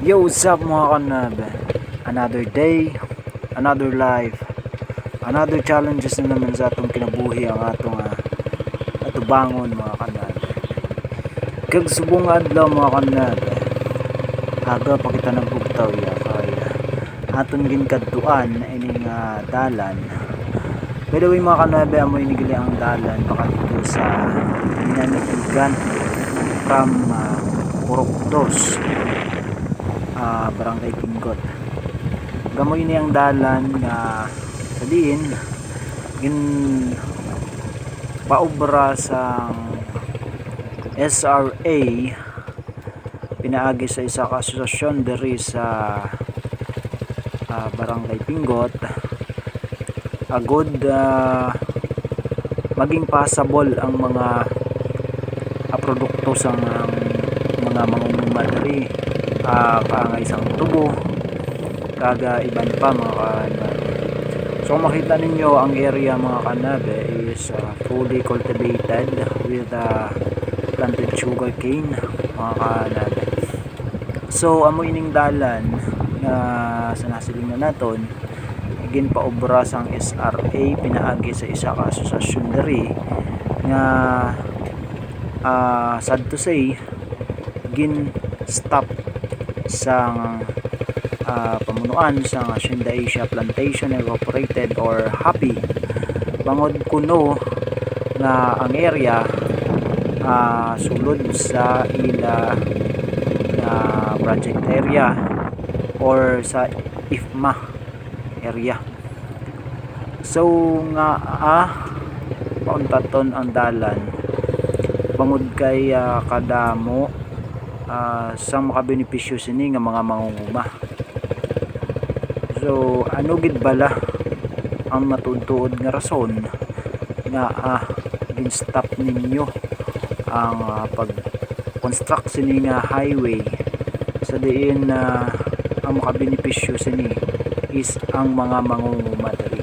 Yo, what's up mga kanab? Another day, another life, another challenges na naman sa atong kinabuhi ang atong uh, atubangon mga kanab. Kag subong adlaw mga kanab. Aga pa kita nagbugtaw ya kay aton ginkadtuan ining uh, dalan. By the way mga kanab, amoy nigili ang dalan pakadto sa Minanatigan from uh, Purok Ah barangay Pinggot. Gamoy ni ang dalan nga sabihin gin paubra sa SRA pinaagi sa isa ka asosasyon diri sa ah, barangay Pinggot. Agod ah, maging passable ang mga ah, produkto sa ang mga mangunguma ah kaangay isang tubo. Kaga iban pa mga kanabe so makita ninyo ang area mga kanabe is ah, fully cultivated with uh, planted sugar cane mga kanabe so amo ining dalan nga sa nasiling na naton gin paobra sang SRA pinaagi sa isa ka asosasyon diri nga ah, sad to say gin stop sang ah, pamunuan sa Hacienda Asia Plantation Incorporated or HAPI. Bangod kuno nga ang area ah, sulod sa ila nga project area or sa IFMA area. So nga ah pauntaton ang dalan. Bangod kay ah, kadamo ah, sa makabenepisyo sini nga mga mangunguma so ano gid bala ang matutuod nga rason nga ah, gin-stop ninyo ang ah, pag construct sini nga highway? Sa diin na ang makabenepisyo sini is ang mga mangunguma diri